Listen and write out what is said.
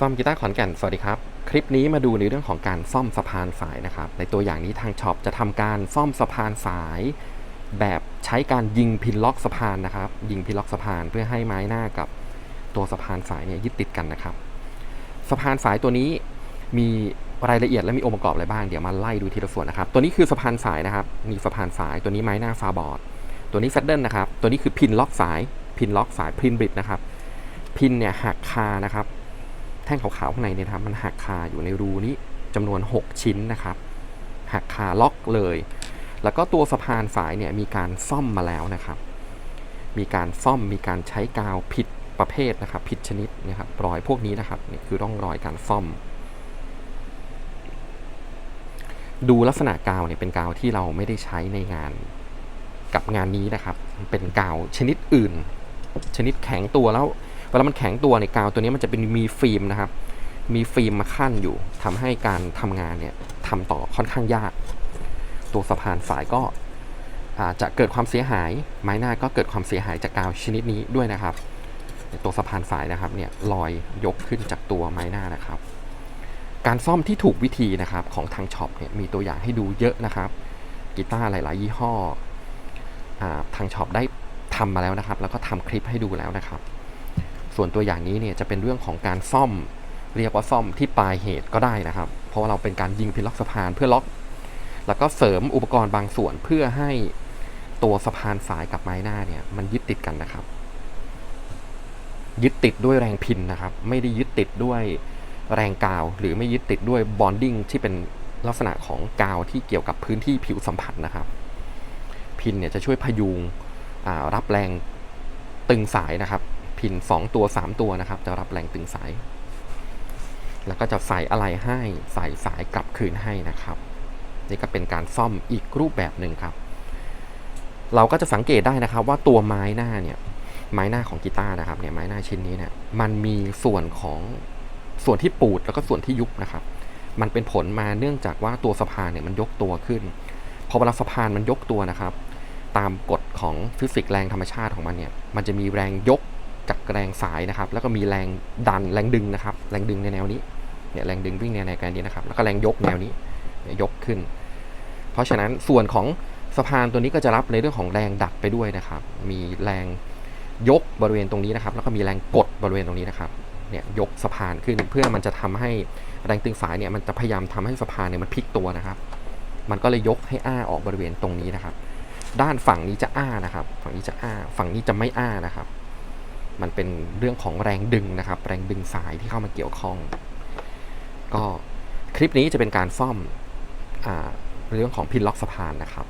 ซ่อมกีตาร์ขอนแก่น สวัสดีครับ คลิปนี้มาดูในเรื่องของการซ่อมสะพานสายนะครับ ในตัวอย่างนี้ทางช็อปจะทำการซ่อมสะพานสาย แบบใช้การยิงพินล็อกสะพานนะครับ ยิงพินล็อกสะพานเพื่อให้ไม้หน้ากับตัวสะพานสายเนี่ยยึดติดกันนะครับ สะพานสายตัวนี้มีรายละเอียดและมีองค์ประกอบอะไรบ้าง เดี๋ยวมาไล่ดูทีละส่วนนะครับ ตัวนี้คือสะพานสายนะครับ มีสะพานสาย ตัวนี้ไม้หน้าฟาบอร์ด ตัวนี้แฟดเดิลนะครับ ตัวนี้คือพินล็อกสาย พินล็อกสายพินบริดนะครับ พินเนี่ยหักคานะครับ ท่งขาวๆข้างในเนี่ยนะครับมันหักคาอยู่ในรูนี้จำนวน 6 ชิ้นนะครับ หักคาล็อกเลย แล้วก็ตัวสะพานสายเนี่ยมีการซ่อมมาแล้วนะครับ มีการซ่อมมีการใช้กาวผิดประเภทนะครับ ผิดชนิดนะครับรอยพวกนี้นะครับนี่คือร่องรอยการซ่อม ดูลักษณะกาวเนี่ยเป็นกาวที่เราไม่ได้ใช้ในงานกับงานนี้นะครับ เป็นกาวชนิดอื่น ชนิดแข็งตัวแล้ว เวลามันแข็งตัวในกาวตัวนี้มันจะเป็นมีฟิล์มนะครับ มีฟิล์มมาขั้นอยู่ทำให้การทำงานเนี่ยทำต่อค่อนข้างยาก ตัวสะพานสายก็อาจจะเกิดความเสียหาย ไม้หน้าก็เกิดความเสียหายจากกาวชนิดนี้ด้วยนะครับ ตัวสะพานสายนะครับเนี่ยลอยยกขึ้นจากตัวไม้หน้านะครับ การซ่อมที่ถูกวิธีนะครับของทางช็อปเนี่ยมีตัวอย่างให้ดูเยอะนะครับกีตาร์หลาย ๆ ยี่ห้ออทางช็อปได้ทำมาแล้วนะครับ แล้วก็ทำคลิปให้ดูแล้วนะครับ ส่วนตัวอย่างนี้เนี่ยจะเป็นเรื่องของการซ่อม เรียกว่าซ่อมที่ปลายเหตุก็ได้นะครับ เพราะว่าเราเป็นการยิงพิล็อกสะพานเพื่อล็อก แล้วก็เสริมอุปกรณ์บางส่วนเพื่อให้ตัวสะพานสายกับไม้หน้าเนี่ยมันยึดติดกันนะครับ ยึดติดด้วยแรงพินนะครับ ไม่ได้ยึดติดด้วยแรงกาว หรือไม่ยึดติดด้วยบอนดิ้งที่เป็นลักษณะของกาวที่เกี่ยวกับพื้นที่ผิวสัมผัสนะครับ พินเนี่ยจะช่วยพยุงรับแรงตึงสายนะครับ พิน 2 ตัว 3 ตัวนะครับ จะรับแรงตึงสาย แล้วก็จะใส่อะไรให้ใส่สายกลับคืนให้นะครับ นี่ก็เป็นการซ่อมอีกรูปแบบหนึ่งครับ เราก็จะสังเกตได้นะครับว่าตัวไม้หน้าเนี่ยไม้หน้าของกีตาร์นะครับเนี่ยไม้หน้าชิ้นนี้เนี่ยมันมีส่วนของส่วนที่ปูดแล้วก็ส่วนที่ยุบนะครับ มันเป็นผลมาเนื่องจากว่าตัวสะพานเนี่ยมันยกตัวขึ้นพอเวลาสะพานมันยกตัวนะครับ ตามกฎของฟิสิกส์แรงธรรมชาติของมันเนี่ยมันจะมีแรงยก จากแรงสายนะครับ แล้วก็มีแรงดันแรงดึงนะครับ แรงดึงในแนวนี้เนี่ยแรงดึงวิ่งในแนวนี้นะครับ แล้วก็แรงยกแนวนี้เนี่ยยกขึ้น เพราะฉะนั้นส่วนของสะพานตัวนี้ก็จะรับในเรื่องของแรงดัดไปด้วยนะครับ มีแรงยกบริเวณตรงนี้นะครับ แล้วก็มีแรงกดบริเวณตรงนี้นะครับเนี่ยยกสะพานขึ้นเพื่อมันจะทำให้แรงตึงสายเนี่ยมันจะพยายามทำให้สะพานเนี่ยมันพลิกตัวนะครับ มันก็เลยยกให้อ้าออกบริเวณตรงนี้นะครับ ด้านฝั่งนี้จะอ้านะครับ ฝั่งนี้จะอ้า ฝั่งนี้จะไม่อ้านะครับ มันเป็นเรื่องของแรงดึงนะครับ แรงดึงสายที่เข้ามาเกี่ยวข้อง ก็คลิปนี้จะเป็นการซ่อมอเรื่องของพินล็อกสะพานนะครับ